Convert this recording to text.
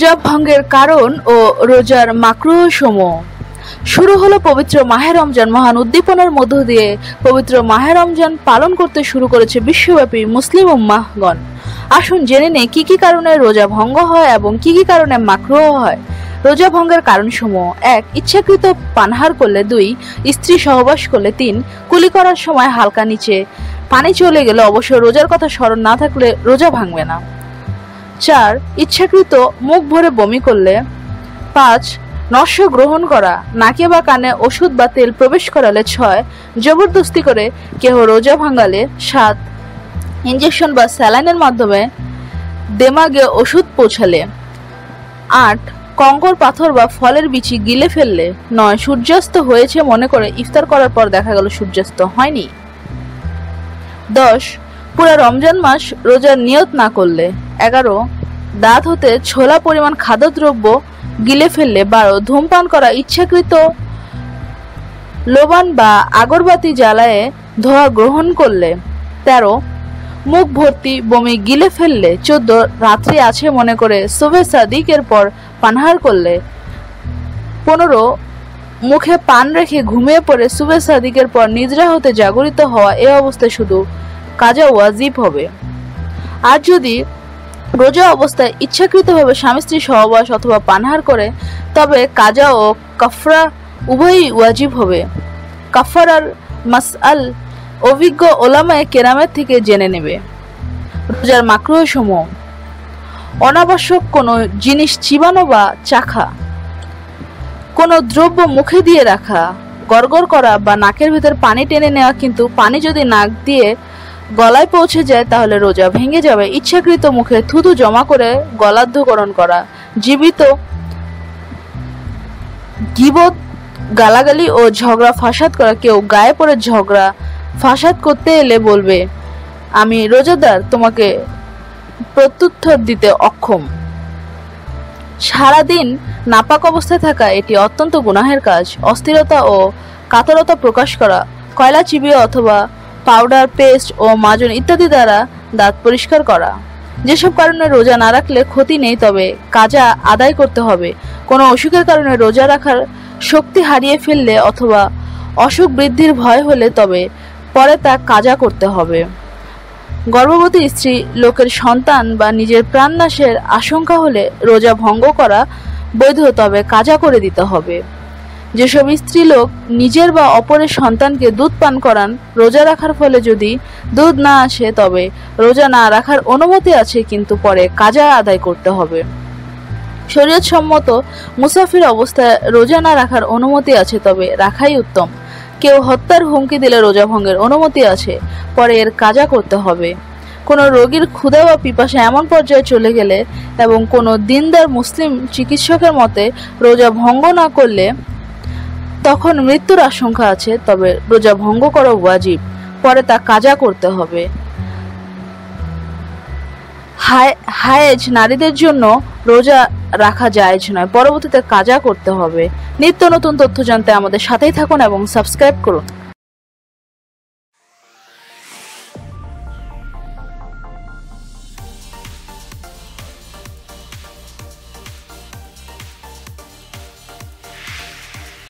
রোজা ভঙ্গের কারণ ও রোজার মাকরুহ সমূহ শুরু হলো পবিত্র মাহে রমজান মহান উদ্দীপনার মধ্য দিয়ে পবিত্র মাহে রমজান পালন করতে শুরু করেছে বিশ্বব্যাপী মুসলিম উম্মাহগণ। আসুন জেনে নেই কি কি কারণে রোজা ভঙ্গ হয় এবং কি কি কারণে মাকরুহ হয়। রোজা ভঙ্গের কারণসমূহ। এক, ইচ্ছাকৃত পানহার করলে দুই, স্ত্রী সহবাস করলে তিন, কুলি করার সময় হালকা নিচে পানি চলে গেলে অবশ্য রোজার কথা স্মরণ না থাকলে রোজা ভাঙবে না। চার ইচ্ছাকৃত মুখ ভরে বমি করলে। পাঁচ, নস্য গ্রহণ করা, নাকে বা কানে ওষুধ বা তেল প্রবেশ করালে। ছয়, জবরদস্তি করে কেহ রোজা ভাঙালে। সাত ইঞ্জেকশন বা স্যালাইনের মাধ্যমে দেমাগে ওষুধ পৌঁছালে। আট, কঙ্কর, পাথর বা ফলের বিচি গিলে ফেললে। নয়, সূর্যাস্ত হয়েছে মনে করে ইফতার করার পর দেখা গেল সূর্যাস্ত হয়নি। দশ, পুরা রমজান মাস রোজার নিয়ত না করলে। এগারো দাঁত হতে ছোলা পরিমাণ খাদ্যদ্রব্য গিলে ফেললে বারো ধূমপান করা ইচ্ছাকৃত লোবান বা আগরবাতি জ্বালায়ে ধোয়া গ্রহণ করলে তেরো মুখ ভর্তি বমি গিলে ফেললে চোদ্দ রাত্রি আছে মনে করে সোভে সাদিকের পর পানহার করলে পনেরো মুখে পান রেখে ঘুমিয়ে পড়ে সুবে সাদিকের পর নিদ্রা হতে জাগরিত হওয়া এ অবস্থায় শুধু কাজা ওয়াজিব হবে। আর যদি রোজা অবস্থায় ইচ্ছাকৃতভাবে স্বামী স্ত্রী সহবাস অথবা পানহার করে, তবে কাজা ও কাফরা উভয়ই ওয়াজিব হবে। কাফারার মাসআল অভিজ্ঞ ওলামায় কেরামের থেকে জেনে নেবে। রোজার মাকরুহ সমূহ অনাবশ্যক কোনো জিনিস চিবানো বা চাখা। কোনো দ্রব্য মুখে দিয়ে রাখা। গড়গড় করা বা নাকের ভিতর পানি টেনে নেওয়া কিন্তু পানি যদি নাক দিয়ে গলায় পৌঁছে যায়, তাহলে রোজা ভেঙে যাবে। ইচ্ছাকৃত মুখে থুতু জমা করে গলাধ্যকরণ করা। জীবিত গিবত, গালাগালি ও ঝগড়া ফাসাদ করা। কেউ গায়ে পড়ে ঝগড়া ফাসাদ করতে এলে বলবে, আমি রোজাদার, তোমাকে প্রত্যুত্তর দিতে অক্ষম। সারাদিন নাপাক অবস্থায় থাকা এটি অত্যন্ত গুনাহের কাজ। অস্থিরতা ও কাতরতা প্রকাশ করা, কয়লা চিবিয়ে অথবা পাউডার, পেস্ট ও মাজন ইত্যাদি দ্বারা দাঁত পরিষ্কার করা। যেসব কারণে রোজা না রাখলে ক্ষতি নেই, তবে কাজা আদায় করতে হবে। কোনো অসুখের কারণে রোজা রাখার শক্তি হারিয়ে ফেললে অথবা অসুখ বৃদ্ধির ভয় হলে তবে পরে তা কাজা করতে হবে। গর্ভবতী স্ত্রী লোকের সন্তান বা নিজের প্রাণনাশের আশঙ্কা হলে রোজা ভঙ্গ করা বৈধ, তবে কাজা করে দিতে হবে। যেসব স্ত্রী লোক নিজের বা অপরের সন্তানকে দুধ পান করান, রোজা রাখার ফলে যদি দুধ না আসে, তবে রোজা না রাখার অনুমতি আছে, কিন্তু পরে কাজা আদায় করতে হবে। শরীয়ত সম্মত মুসাফির অবস্থায় রোজা না রাখার অনুমতি আছে, তবে রাখাই উত্তম। কেউ হত্যার হুমকি দিলে রোজা ভঙ্গের অনুমতি আছে, পরে এর কাজা করতে হবে। কোনো রোগীর ক্ষুধা বা পিপাসা এমন পর্যায়ে চলে গেলে এবং কোনো দিনদার মুসলিম চিকিৎসকের মতে রোজা ভঙ্গ না করলে তখন মৃত্যুর আশঙ্কা আছে, তবে রোজা ভঙ্গ করা ওয়াজিব। পরে তা কাজা করতে হবে। হায় হায়েজ, নারীদের জন্য রোজা রাখা জায়েজ নয়, পরবর্তীতে কাজা করতে হবে। নিত্য নতুন তথ্য জানতে আমাদের সাথেই থাকুন এবং সাবস্ক্রাইব করুন।